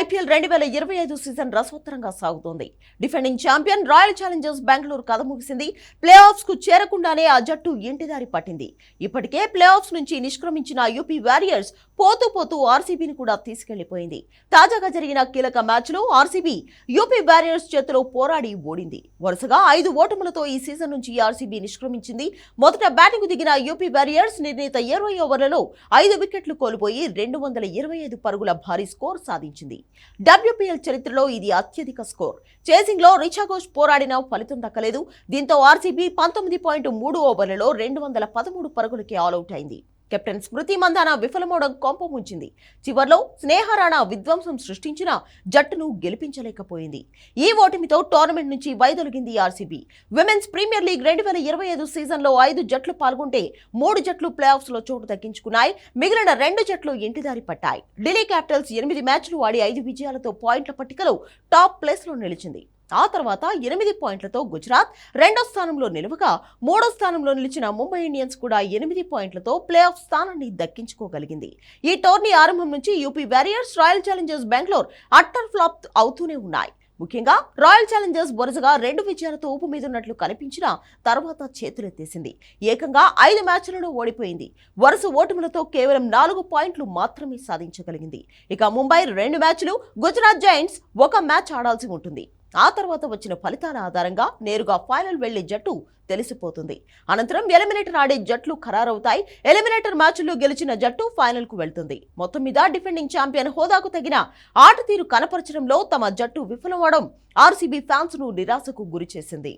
IPL రెండు వేల ఇరవై ఐదు సీజన్ రసోత్తరంగా సాగుతోంది. Defending champion royal challengers Bengaluru కథ ముగిసింది. ప్లే ఆఫ్స్కు చేరకుండానే ఆ జట్టు ఇంటిదారి పట్టింది. ఇప్పటికే ప్లే ఆఫ్స్ నుంచి నిష్క్రమించిన యూపీ వారియర్స్ పోతూ పోతూ ఆర్సీబీని కూడా తీసుకెళ్ళిపోయింది. తాజాగా జరిగిన కీలక మ్యాచ్లో ఆర్సీబీ యూపీ వారియర్స్ చేతిలో పోరాడి ఓడింది. వరుసగా ఐదు ఓటములతో ఈ సీజన్ నుంచి ఆర్సీబీ నిష్క్రమించింది. మొదట బ్యాటింగ్ దిగిన యూపీ వారియర్స్ నిర్ణీత ఇరవై ఓవర్లలో ఐదు వికెట్లు కోల్పోయి రెండు వందల ఇరవై ఐదు పరుగుల భారీ స్కోర్ సాధించింది. డబ్ల్యూపీఎల్ చరిత్రలో ఇది అత్యధిక స్కోర్. చేసింగ్లో రిచా ఘోష్ పోరాడిన ఫలితం దక్కలేదు. దీంతో ఆర్సీబీ పంతొమ్మిది పాయింట్ మూడు ఓవర్లలో రెండు వందల పదమూడు పరుగులకి ఆల్అవుట్ అయింది. కెప్టెన్ స్మృతి మందాన విఫలమవడం కొంప ముంచింది. చివర్లో స్నేహరాణా విధ్వంసం సృష్టించిన జట్టును గెలిపించలేకపోయింది. ఈ ఓటమితో టోర్నమెంట్ నుంచి వైదొలిగింది ఆర్సీబీ. విమెన్స్ ప్రీమియర్ లీగ్ రెండు వేల ఇరవై ఐదు సీజన్లో ఐదు జట్లు పాల్గొంటే మూడు జట్లు ప్లే లో చోటు దక్కించుకున్నాయి. మిగిలిన రెండు జట్లు ఇంటిదారి పట్టాయి. ఢిల్లీ క్యాపిటల్స్ ఎనిమిది మ్యాచ్లు ఆడి ఐదు విజయాలతో పాయింట్ల పట్టికలో టాప్ ప్లేస్లో నిలిచింది. ఆ తర్వాత ఎనిమిది పాయింట్లతో గుజరాత్ రెండో స్థానంలో నిలువగా మూడో స్థానంలో నిలిచిన ముంబై ఇండియన్స్ కూడా ఎనిమిది పాయింట్లతో ప్లే ఆఫ్ స్థానాన్ని దక్కించుకోగలిగింది. ఈ టోర్నీ ఆరంభం నుంచి UP warriors royal challengers Bengaluru utter flop అవుతూనే ఉన్నాయి. ముఖ్యంగా రాయల్ ఛాలెంజర్స్ వరుసగా రెండు విజయాలతో ఊపు మీదున్నట్లు కనిపించిన తర్వాత చేతులెత్తేసింది. ఏకంగా ఐదు మ్యాచ్లలో ఓడిపోయింది. వరుస ఓటములతో కేవలం నాలుగు పాయింట్లు మాత్రమే సాధించగలిగింది. ఇక ముంబై రెండు మ్యాచ్లు గుజరాత్ జైంట్స్ ఒక మ్యాచ్ ఆడాల్సి ఉంటుంది. ఆ తర్వాత వచ్చిన ఫలితాల ఆధారంగా నేరుగా ఫైనల్ వెళ్ళే జట్టు తెలిసిపోతుంది. అనంతరం ఎలిమినేటర్ ఆడే జట్లు ఖరారవుతాయి. ఎలిమినేటర్ మ్యాచ్లో గెలిచిన జట్టు ఫైనల్కు వెళ్తుంది. మొత్తం మీద డిఫెండింగ్ ఛాంపియన్ హోదాకు తగిన ఆట తీరు కనపరచడంలో తమ జట్టు విఫలమవడం ఆర్సీబీ ఫ్యాన్స్ను నిరాశకు గురిచేసింది.